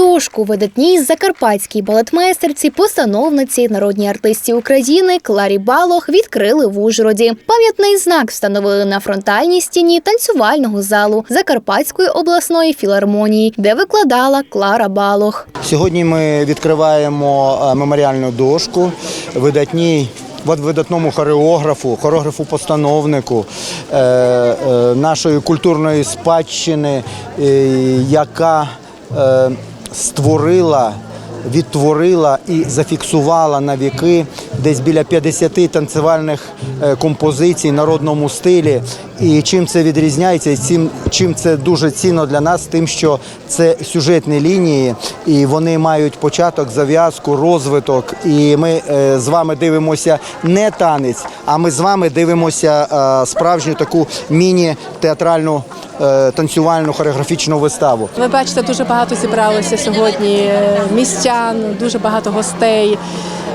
дошку видатній закарпатській балетмейстерці, постановниці, народній артисті України Кларі Балох відкрили в Ужгороді. Пам'ятний знак встановили на фронтальній стіні танцювального залу Закарпатської обласної філармонії, де викладала Клара Балох. Сьогодні ми відкриваємо е, меморіальну дошку видатній. видатному хореографу, хореографу-постановнику е, е, нашої культурної спадщини, яка створила, відтворила і зафіксувала на віки десь біля 50 танцювальних е, композицій народному стилі. І чим це відрізняється, і чим це дуже цінно для нас, тим, що це сюжетні лінії, і вони мають початок, зав'язку, розвиток. І ми е, з вами дивимося не танець, а ми з вами дивимося е, справжню таку міні-театральну е, танцювальну хореографічну виставу. Ви бачите, дуже багато зібралося сьогодні е, містян, дуже багато гостей,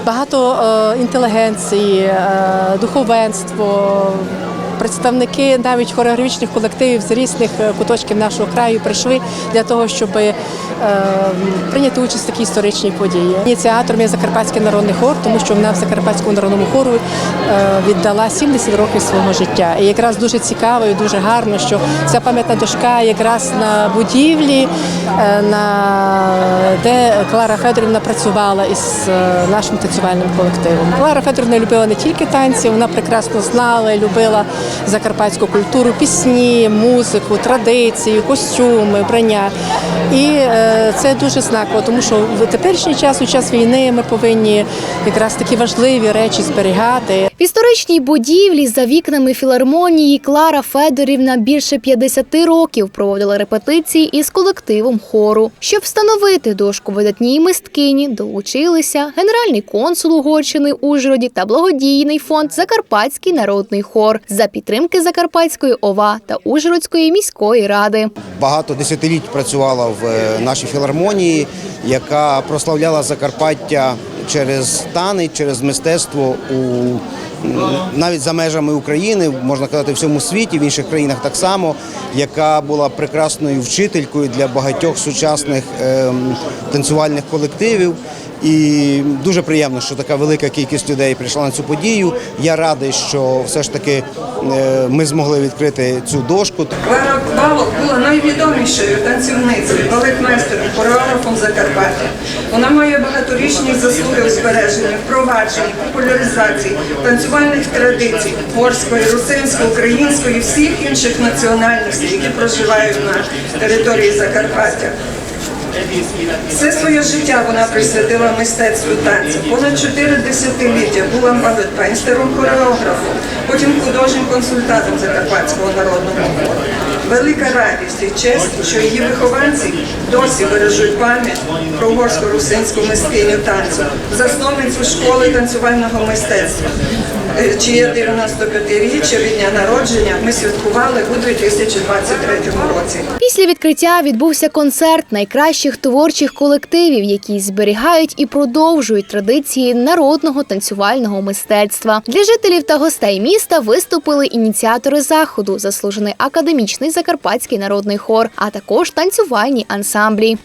багато е, інтелігенції, е, духовенство. Представники навіть хореографічних колективів з різних е, куточків нашого краю прийшли для того, щоб е, прийняти участь в такій історичній події. Ініціатором є Закарпатський народний хор, тому що вона в Закарпатському народному хору е, віддала 70 років свого життя. І якраз дуже цікаво і дуже гарно, що ця пам'ятна дошка якраз на будівлі, на де Клара Федорівна працювала із нашим танцювальним колективом. Клара Федорівна любила не тільки танці, вона прекрасно знала і любила закарпатську культуру, пісні, музику, традиції, костюми, вбрання. І е, це дуже знаково, тому що в теперішній час, у час війни, ми повинні якраз такі важливі речі зберігати. В історичній будівлі за вікнами філармонії Клара Федорівна більше 50 років проводила репетиції із колективом хору. Щоб встановити дошку видатній мисткині, долучилися генеральний консул Угорщини Ужгороді та благодійний фонд Закарпатський народний хор за підтримки Закарпатської ОВА та Ужгородської міської ради. багато десятиліть працювала в е, нашій філармонії, яка прославляла Закарпаття через стани, через мистецтво у навіть за межами України, можна казати, в всьому світі, в інших країнах так само, яка була прекрасною вчителькою для багатьох сучасних ем, танцювальних колективів. І дуже приємно, що така велика кількість людей прийшла на цю подію. Я радий, що все ж таки е, ми змогли відкрити цю дошку. Клара Балок була найвідомішою танцівницею, балетмейстером, хореографом Закарпаття. Вона має багаторічні заслуги у збереженні, впровадженні, популяризації танцювальних традицій морської, русинської, української всіх інших національностей, які проживають на території Закарпаття. Все своє життя вона присвятила мистецтву танцю. Понад чотири десятиліття була балетмейстером, хореографом, потім художнім консультантом Закарпатського народного хору. Велика радість і честь, що її вихованці досі бережуть пам'ять про угорсько-русинську мисткиню танцю, засновницю школи танцювального мистецтва, е, чиє 95-річчя від дня народження ми святкували у 2023 році. Після відкриття відбувся концерт найкращих творчих колективів, які зберігають і продовжують традиції народного танцювального мистецтва. Для жителів та гостей міста виступили ініціатори заходу, заслужений академічний закарпатський народний хор, а також танцювальні ансамблі.